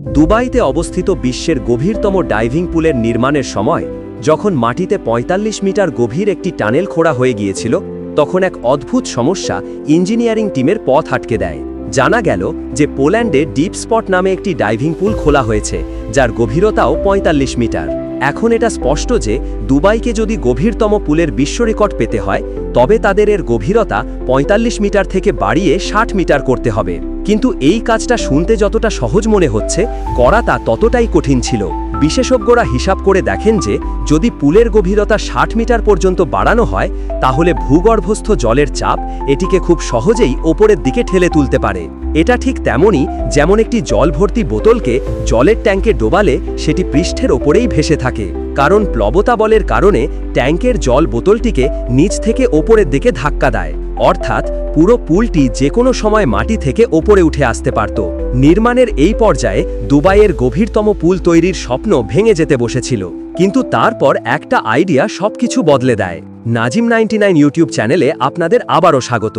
দুবাইতে অবস্থিত বিশ্বের গভীরতম ডাইভিং পুলের নির্মাণের সময়, যখন মাটিতে ৪৫ মিটার গভীর একটি টানেল খোঁড়া হয়ে গিয়েছিল, তখন এক অদ্ভুত সমস্যা ইঞ্জিনিয়ারিং টিমের পথ আটকে দেয়। জানা গেল যে পোল্যান্ডে ডিপ স্পট নামে একটি ডাইভিং পুল খোলা হয়েছে, যার গভীরতাও ৪৫ মিটার। এখন এটা স্পষ্ট যে দুবাইকে যদি গভীরতম পুলের বিশ্ব রেকর্ড পেতে হয়, তবে তাদের এর গভীরতা ৪৫ মিটার থেকে বাড়িয়ে ষাট মিটার করতে হবে। কিন্তু এই কাজটা শুনতে যতটা সহজ মনে হচ্ছে, করা তা ততটাই কঠিন ছিল। বিশেষজ্ঞরা হিসাব করে দেখেন যে, যদি পুলের গভীরতা ষাট মিটার পর্যন্ত বাড়ানো হয়, তাহলে ভূগর্ভস্থ জলের চাপ এটিকে খুব সহজেই ওপরের দিকে ঠেলে তুলতে পারে। এটা ঠিক তেমনই যেমন একটি জল ভর্তি বোতলকে জলের ট্যাঙ্কে ডোবালে সেটি পৃষ্ঠের ওপরেই ভেসে থাকে। কারণ প্লবতাবলের কারণে ট্যাঙ্কের জল বোতলটিকে নিচ থেকে ওপরের দিকে ধাক্কা দেয়। অর্থাৎ পুরো পুলটি যে কোনো সময় মাটি থেকে ওপরে উঠে আসতে পারত। নির্মাণের এই পর্যায়ে দুবাইয়ের গভীরতম পুল তৈরির স্বপ্ন ভেঙে যেতে বসেছিল। কিন্তু তারপর একটা আইডিয়া সবকিছু বদলে দেয়। নাজিম নাইনটি ইউটিউব চ্যানেলে আপনাদের আবারও স্বাগত।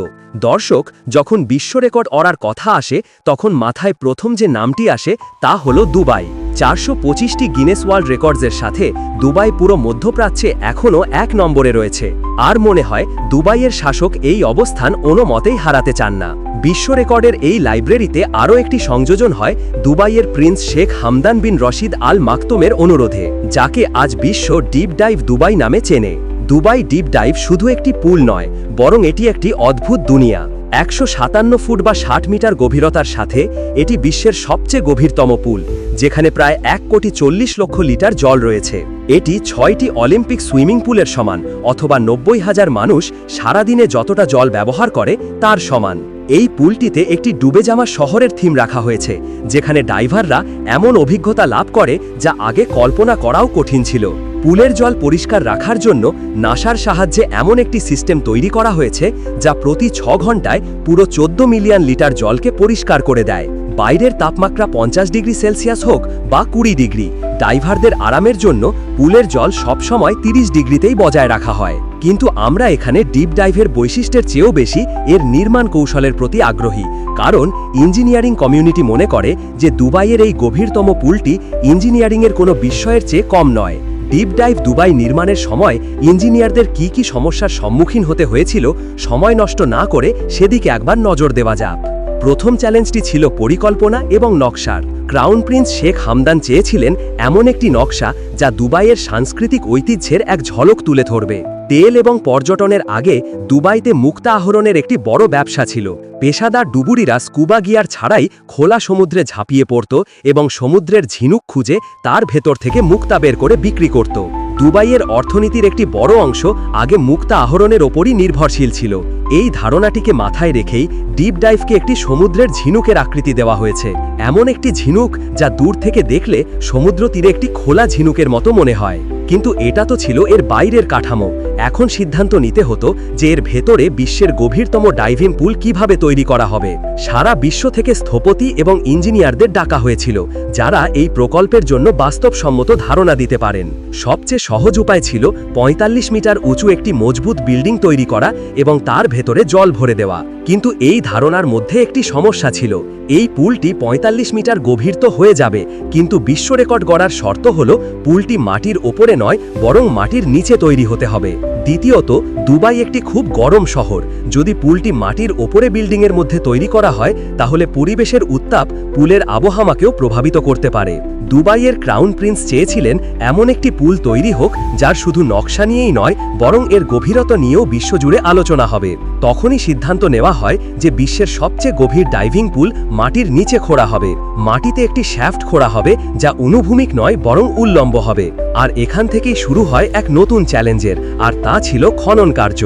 দর্শক, যখন বিশ্ব রেকর্ড অরার কথা আসে, তখন মাথায় প্রথম যে নামটি আসে, তা হল দুবাই। চারশো পঁচিশটি গিনেস ওয়ার্ল্ড রেকর্ডসের সাথে দুবাই পুরো মধ্যপ্রাচ্যে এখনও এক নম্বরে রয়েছে। আর মনে হয়, দুবাইয়ের শাসক এই অবস্থান কোনো মতেই হারাতে চান না। বিশ্ব রেকর্ডের এই লাইব্রেরিতে আরও একটি সংযোজন হয়, দুবাইয়ের prince Sheikh Hamdan bin Rashid Al মাকতুমের অনুরোধে, যাকে আজ বিশ্ব ডিপ ডাইভ দুবাই নামে চেনে। দুবাই ডিপ ডাইভ শুধু একটি পুল নয়, বরং এটি একটি অদ্ভুত দুনিয়া। একশো সাতান্ন ফুট বা ষাট মিটার গভীরতার সাথে, এটি বিশ্বের সবচেয়ে গভীরতম পুল, যেখানে প্রায় এক কোটি চল্লিশ লক্ষ লিটার জল রয়েছে। এটি ছয়টি অলিম্পিক সুইমিং পুলের সমান, অথবা নব্বই হাজার মানুষ সারাদিনে যতটা জল ব্যবহার করে, তার সমান। এই পুলটিতে একটি ডুবে যাওয়া শহরের থিম রাখা হয়েছে, যেখানে ডাইভাররা এমন অভিজ্ঞতা লাভ করে, যা আগে কল্পনা করাও কঠিন ছিল। পুলের জল পরিষ্কার রাখার জন্য নাসার সাহায্যে এমন একটি সিস্টেম তৈরি করা হয়েছে যা প্রতি ছ ঘন্টায় পুরো চোদ্দ মিলিয়ন লিটার জলকে পরিষ্কার করে দেয়। বাইরের তাপমাত্রা পঞ্চাশ ডিগ্রি সেলসিয়াস হোক বা কুড়ি ডিগ্রি, ডাইভারদের আরামের জন্য পুলের জল সবসময় তিরিশ ডিগ্রিতেই বজায় রাখা হয়। কিন্তু আমরা এখানে ডিপ ডাইভের বৈশিষ্ট্যের চেয়েও বেশি এর নির্মাণ কৌশলের প্রতি আগ্রহী, কারণ ইঞ্জিনিয়ারিং কমিউনিটি মনে করে যে দুবাইয়ের এই গভীরতম পুলটি ইঞ্জিনিয়ারিংয়ের কোনো বিস্ময়ের চেয়ে কম নয়। ডিপ ডাইভ দুবাই নির্মাণের সময় ইঞ্জিনিয়ারদের কি কি সমস্যার সম্মুখীন হতে হয়েছিল, সময় নষ্ট না করে সেদিকে একবার নজর দেওয়া যাক। প্রথম চ্যালেঞ্জটি ছিল পরিকল্পনা এবং নকশার। ক্রাউন প্রিন্স শেখ হামদান চেয়েছিলেন এমন একটি নকশা যা দুবাইয়ের সাংস্কৃতিক ঐতিহ্যের এক ঝলক তুলে ধরবে। তেল এবং পর্যটনের আগে দুবাইতে মুক্তা আহরণের একটি বড় ব্যবসা ছিল। পেশাদার ডুবুরিরা স্কুবা গিয়ার ছাড়াই খোলা সমুদ্রে ঝাঁপিয়ে পড়ত এবং সমুদ্রের ঝিনুক খুঁজে তার ভেতর থেকে মুক্তা বের করে বিক্রি করত। দুবাইয়ের অর্থনীতির একটি বড় অংশ আগে মুক্তা আহরণের ওপরই নির্ভরশীল ছিল। এই ধারণাটিকে মাথায় রেখেই ডিপ ডাইভকে একটি সমুদ্রের ঝিনুকের আকৃতি দেওয়া হয়েছে। এমন একটি ঝিনুক যা দূর থেকে দেখলে সমুদ্র তীরে একটি খোলা ঝিনুকের মতো মনে হয়। কিন্তু এটা তো ছিল এর বাইরের কাঠামো। এখন সিদ্ধান্ত নিতে হতো যে এর ভেতরে বিশ্বের গভীরতম ডাইভিং পুল কীভাবে তৈরি করা হবে। সারা বিশ্ব থেকে স্থপতি এবং ইঞ্জিনিয়ারদের ডাকা হয়েছিল, যারা এই প্রকল্পের জন্য বাস্তবসম্মত ধারণা দিতে পারেন। সবচেয়ে সহজ উপায় ছিল ৪৫ মিটার উঁচু একটি মজবুত বিল্ডিং তৈরি করা এবং তার ভেতরে জল ভরে দেওয়া। কিন্তু এই ধারণার মধ্যে একটি সমস্যা ছিল। এই পুলটি ৪৫ মিটার গভীর তো হয়ে যাবে, কিন্তু বিশ্ব রেকর্ড গড়ার শর্ত হল, পুলটি মাটির ওপরে নয়, বরং মাটির নিচে তৈরি হতে হবে। দ্বিতীয়ত, দুবাই একটি খুব গরম শহর। যদি পুলটি মাটির ওপরে বিল্ডিংয়ের মধ্যে তৈরি করা হয়, তাহলে পরিবেশের উত্তাপ পুলের আবহাওয়াকেও প্রভাবিত করতে পারে। দুবাইয়ের ক্রাউন প্রিন্স চেয়েছিলেন এমন একটি পুল তৈরি হোক, যার শুধু নকশা নিয়েই নয়, বরং এর গভীরতা নিয়েও বিশ্বজুড়ে আলোচনা হবে। তখনই সিদ্ধান্ত নেওয়া হয় যে বিশ্বের সবচেয়ে গভীর ডাইভিং পুল মাটির নিচে খোঁড়া হবে। মাটিতে একটি শ্যাফট খোঁড়া হবে, যা অনুভূমিক নয়, বরং উল্লম্ব হবে। আর এখান থেকেই শুরু হয় এক নতুন চ্যালেঞ্জের, আর তা ছিল খনন কার্য।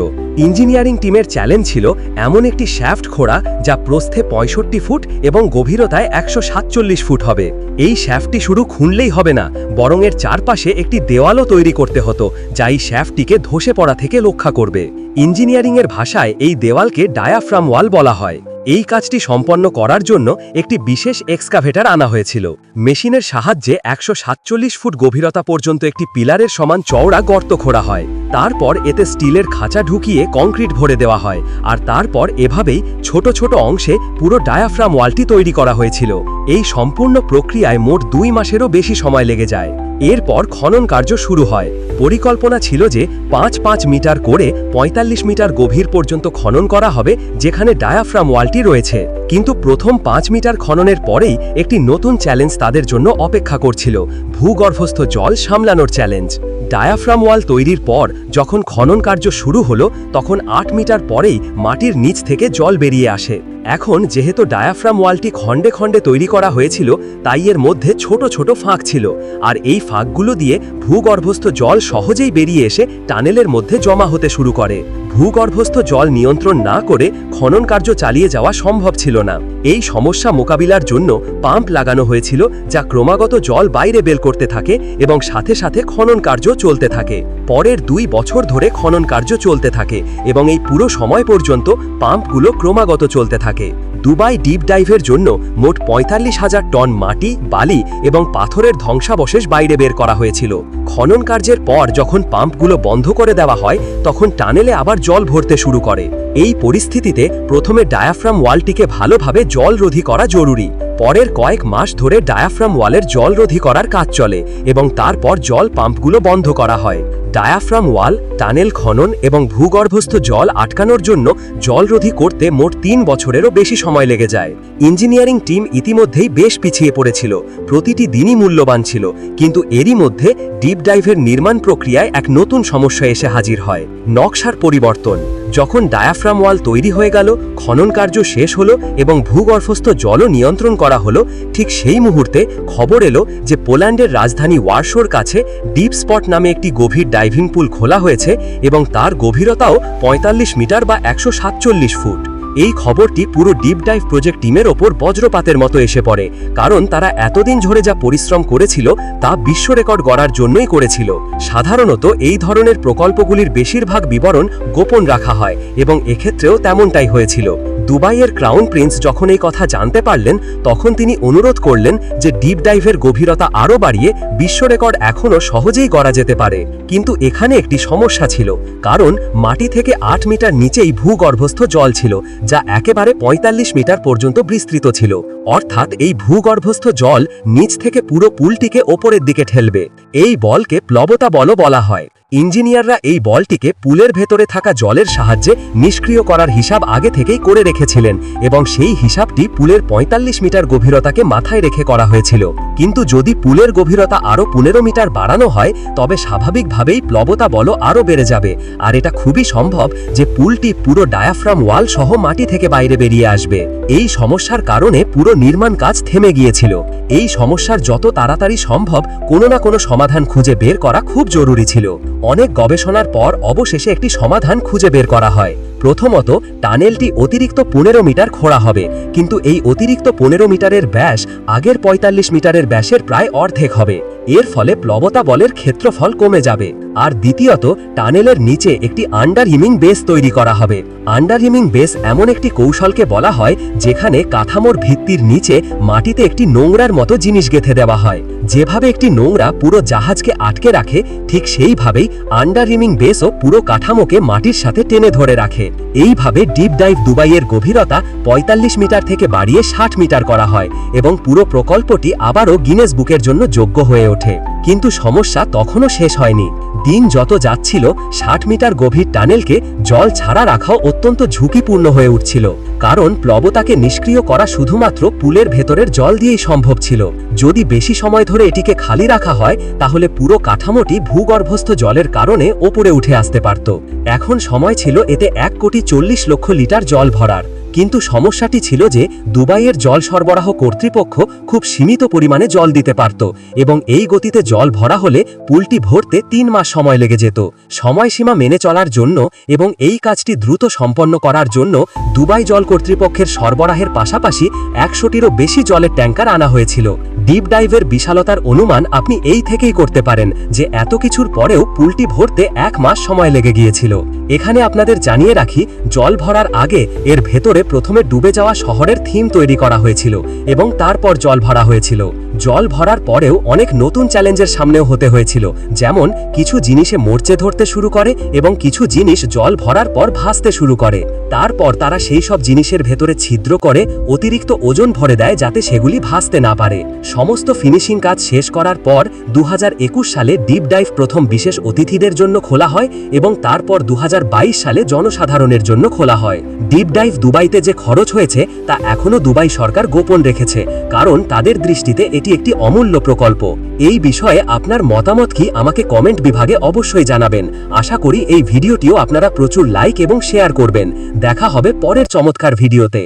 ইঞ্জিনিয়ারিং টিমের চ্যালেঞ্জ ছিল এমন একটি শ্যাফট খোঁড়া যা প্রস্থে পঁয়ষট্টি ফুট এবং গভীরতায় একশো সাতচল্লিশ ফুট হবে। এই শ্যাফটি শুরু খুনলেই হবে না, বরং এর চারপাশে একটি দেওয়ালও তৈরি করতে হতো, যা এই শ্যাফটিকে ধসে পড়া থেকে রক্ষা করবে। ইঞ্জিনিয়ারিংয়ের ভাষায় এই দেওয়ালকে ডায়াফ্রাম ওয়াল বলা হয়। এই কাজটি সম্পন্ন করার জন্য একটি বিশেষ এক্সকাভেটার আনা হয়েছিল। মেশিনের সাহায্যে একশো সাতচল্লিশ ফুট গভীরতা পর্যন্ত একটি পিলারের সমান চওড়া গর্ত খোঁড়া হয়। তারপর এতে স্টিলের খাঁচা ঢুকিয়ে কংক্রিট ভরে দেওয়া হয়। আর তারপর এভাবেই ছোট ছোট অংশে পুরো ডায়াফ্রাম ওয়ালটি তৈরি করা হয়েছিল। এই সম্পূর্ণ প্রক্রিয়ায় মোট দুই মাসেরও বেশি সময় লেগে যায়। এরপর খনন কার্য শুরু হয়। পরিকল্পনা ছিল যে পাঁচ পাঁচ মিটার করে ৪৫ মিটার গভীর পর্যন্ত খনন করা হবে, যেখানে ডায়াফ্রাম ওয়ালটি রয়েছে। কিন্তু প্রথম পাঁচ মিটার খননের পরেই একটি নতুন চ্যালেঞ্জ তাদের জন্য অপেক্ষা করছিল। ভূগর্ভস্থ জল সামলানোর চ্যালেঞ্জ। ডায়াফ্রাম ওয়াল তৈরির পর যখন খনন কার্য শুরু হল, তখন আট মিটার পরেই মাটির নিচ থেকে জল বেরিয়ে আসে। এখন যেহেতু ডায়াফ্রাম ওয়ালটি খণ্ডে খণ্ডে তৈরি করা হয়েছিল, তাই এর মধ্যে ছোট ছোট ফাঁক ছিল। আর এই ফাঁকগুলো দিয়ে ভূগর্ভস্থ জল সহজেই বেরিয়ে এসে টানেলের মধ্যে জমা হতে শুরু করে। ভূগর্ভস্থ জল নিয়ন্ত্রণ না করে খনন কার্য চালিয়ে যাওয়া সম্ভব ছিল না। এই সমস্যা মোকাবিলার জন্য পাম্প লাগানো হয়েছিল যা ক্রমাগত জল বাইরে বের করতে থাকে এবং সাথে সাথে খনন কার্য চলতে থাকে। পরের দুই বছর ধরে খনন কার্য চলতে থাকে এবং এই পুরো সময় পর্যন্ত পাম্পগুলো ক্রমাগত চলতে থাকে। দুবাই ডিপ ডাইভের জন্য মোট পঁয়তাল্লিশ হাজার টন মাটি, বালি এবং পাথরের ধ্বংসাবশেষ বাইরে বের করা হয়েছিল। খনন কার্যের পর যখন পাম্পগুলো বন্ধ করে দেওয়া হয়, তখন টানেলে আবার জল ভরতে শুরু করে। এই পরিস্থিতিতে প্রথমে ডায়াফ্রাম ওয়ালটিকে ভালোভাবে জলরোধী করা জরুরি। পরের কয়েক মাস ধরে ডায়াফ্রাম ওয়ালের জলরোধী করার কাজ চলে এবং তারপর জল পাম্পগুলো বন্ধ করা হয়। ডায়াফ্রাম ওয়াল, টানেল খনন এবং ভূগর্ভস্থ জল আটকানোর জন্য জলরোধী করতে মোট তিন বছরেরও বেশি সময় লেগে যায়। ইঞ্জিনিয়ারিং টিম ইতিমধ্যেই বেশ পিছিয়ে পড়েছিল। প্রতিটি দিনই মূল্যবান ছিল, কিন্তু এরই মধ্যে ডিপ ডাইভের নির্মাণ প্রক্রিয়ায় এক নতুন সমস্যা এসে হাজির হয়, নকশার পরিবর্তন। যখন ডায়াফ্রাম ওয়াল তৈরি হয়ে গেল, খনন কার্য শেষ হলো এবং ভূগর্ভস্থ জলও নিয়ন্ত্রণ করা হলো, ঠিক সেই মুহূর্তে খবর এলো যে পোল্যান্ডের রাজধানী ওয়ারশোর কাছে ডিপ স্পট নামে একটি গভীর ডাইভিং পুল খোলা হয়েছে এবং তার গভীরতাও ৪৫ মিটার বা একশো সাতচল্লিশ ফুট। এই খবরটি পুরো ডিপ ডাইভ প্রজেক্ট টিমের ওপর বজ্রপাতের মতো এসে পড়ে, কারণ তারা এতদিন ধরে যা পরিশ্রম করেছিল তা বিশ্ব রেকর্ড গড়ার জন্যই করেছিল। সাধারণত এই ধরনের প্রকল্পগুলির বেশিরভাগ বিবরণ গোপন রাখা হয় এবং এক্ষেত্রেও তেমনটাই হয়েছিল। দুবাইয়ের ক্রাউন প্রিন্স যখন এই কথা জানতে পারলেন, তখন তিনি অনুরোধ করলেন যে ডিপ ডাইভের গভীরতা আরও বাড়িয়ে বিশ্ব রেকর্ড এখনও সহজেই গড়া যেতে পারে। কিন্তু এখানে একটি সমস্যা ছিল, কারণ মাটি থেকে আট মিটার নিচেই ভূগর্ভস্থ জল ছিল, যা একেবারে ৪৫ মিটার পর্যন্ত বিস্তৃত ছিল। অর্থাৎ এই ভূগর্ভস্থ জল নিচ থেকে পুরো পুলটিকে ওপরের দিকে ঠেলবে। এই বলকে প্লবতা বলও বলা হয়। ইঞ্জিনিয়াররা এই বলটিকে পুলের ভেতরে থাকা জলের সাহায্যে নিষ্ক্রিয় করার হিসাব আগে থেকেই করে রেখেছিলেন এবং সেই হিসাবটি পুলের ৪৫ মিটার গভীরতাকে মাথায় রেখে করা হয়েছিল। কিন্তু যদি পুলের গভীরতা আরও পনেরো মিটার বাড়ানো হয়, তবে স্বাভাবিকভাবেই প্লবতা বল আরও বেড়ে যাবে। আর এটা খুবই সম্ভব যে পুলটি পুরো ডায়াফ্রাম ওয়াল সহ মাটি থেকে বাইরে বেরিয়ে আসবে। এই সমস্যার কারণে পুরো নির্মাণ কাজ থেমে গিয়েছিল। এই সমস্যার যত তাড়াতাড়ি সম্ভব কোনো না কোনো সমাধান খুঁজে বের করা খুব জরুরি ছিল। অনেক গবেষণার পর অবশেষে একটি সমাধান খুঁজে বের করা হয়। প্রথমত, টানেলটি অতিরিক্ত পনেরো মিটার খোঁড়া হবে, কিন্তু এই অতিরিক্ত পনেরো মিটারের ব্যাস আগের ৪৫ মিটারের ব্যাসের প্রায় অর্ধেক হবে। এর ফলে প্লবতা বলের ক্ষেত্রফল কমে যাবে। আর দ্বিতীয়ত, টানেলের নিচে একটি আন্ডার হিমিং বেস তৈরি করা হবে। আন্ডার হিমিং বেস এমন একটি কৌশলকে বলা হয়, যেখানে কাঠামোর ভিত্তির নিচে মাটিতে একটি নোংরার মতো জিনিস গেঁথে দেওয়া হয়। যেভাবে একটি নোংরা পুরো জাহাজকে আটকে রাখে, ঠিক সেইভাবেই আন্ডার হিমিং বেসও পুরো কাঠামোকে মাটির সাথে টেনে ধরে রাখে। এইভাবে ডিপ ডাইভ দুবাইয়ের গভীরতা ৪৫ মিটার থেকে বাড়িয়ে ষাট মিটার করা হয় এবং পুরো প্রকল্পটি আবারও গিনেস বুকের জন্য যোগ্য হয়ে ওঠে। কিন্তু সমস্যা তখনও শেষ হয়নি। দিন যত যাচ্ছিল, ষাট মিটার গভীর টানেলকে জল ছাড়া রাখাও অত্যন্ত ঝুঁকিপূর্ণ হয়ে উঠছিল। কারণ প্লবতাকে নিষ্ক্রিয় করা শুধুমাত্র পুলের ভেতরের জল দিয়েই সম্ভব ছিল। যদি বেশি সময় ধরে এটিকে খালি রাখা হয়, তাহলে পুরো কাঠামোটি ভূগর্ভস্থ জলের কারণে ওপরে উঠে আসতে পারত। এখন সময় ছিল এতে এক কোটি চল্লিশ লক্ষ লিটার জল ভরার। কিন্তু সমস্যাটি ছিল যে দুবাইয়ের জল সরবরাহ কর্তৃপক্ষ খুব সীমিত পরিমাণে জল দিতে পারত এবং এই গতিতে জল ভরা হলে পুলটি ভরতে তিন মাস সময় লেগে যেত। সময়সীমা মেনে চলার জন্য এবং এই কাজটি দ্রুত সম্পন্ন করার জন্য দুবাই জল কর্তৃপক্ষের সরবরাহের পাশাপাশি একশোটিরও বেশি জলের ট্যাঙ্কার আনা হয়েছিল। ডিপ ডাইভের বিশালতার অনুমান আপনি এই থেকেই করতে পারেন যে এত কিছুর পরেও পুলটি ভরতে এক মাস সময় লেগে গিয়েছিল। এখানে আপনাদের জানিয়ে রাখি, জল ভরার আগে এর ভেতরে প্রথমে ডুবে যাওয়া শহরের থিম তৈরি করা হয়েছিল এবং তারপর জল ভরা হয়েছিল। জল ভরার পরেও অনেক নতুন চ্যালেঞ্জের সামনেও হতে হয়েছিল, যেমন কিছু জিনিসে মরচে ধরতে শুরু করে এবং কিছু জিনিস জল ভরার পর ভাসতে শুরু করে। তারপর তারা সেই সব জিনিসের ভেতরে ছিদ্র করে অতিরিক্ত ওজন ভরে দেয় যাতে সেগুলি ভাসতে না পারে। সমস্ত ফিনিশিং কাজ শেষ করার পর দু হাজার একুশ সালে ডিপ ডাইভ প্রথম বিশেষ অতিথিদের জন্য খোলা হয় এবং তারপর দু হাজার বাইশ সালে জনসাধারণের জন্য খোলা হয়। ডিপ ডাইভ দুবাইতে যে খরচ হয়েছে তা এখনও দুবাই সরকার গোপন রেখেছে, কারণ তাদের দৃষ্টিতে এটি একটি অমূল্য প্রকল্প। এই বিষয়ে আপনার মতামত কি আমাকে কমেন্ট বিভাগে অবশ্যই জানাবেন। আশা করি এই ভিডিওটিও আপনারা প্রচুর লাইক এবং শেয়ার করবেন। দেখা হবে পরের চমৎকার ভিডিওতে।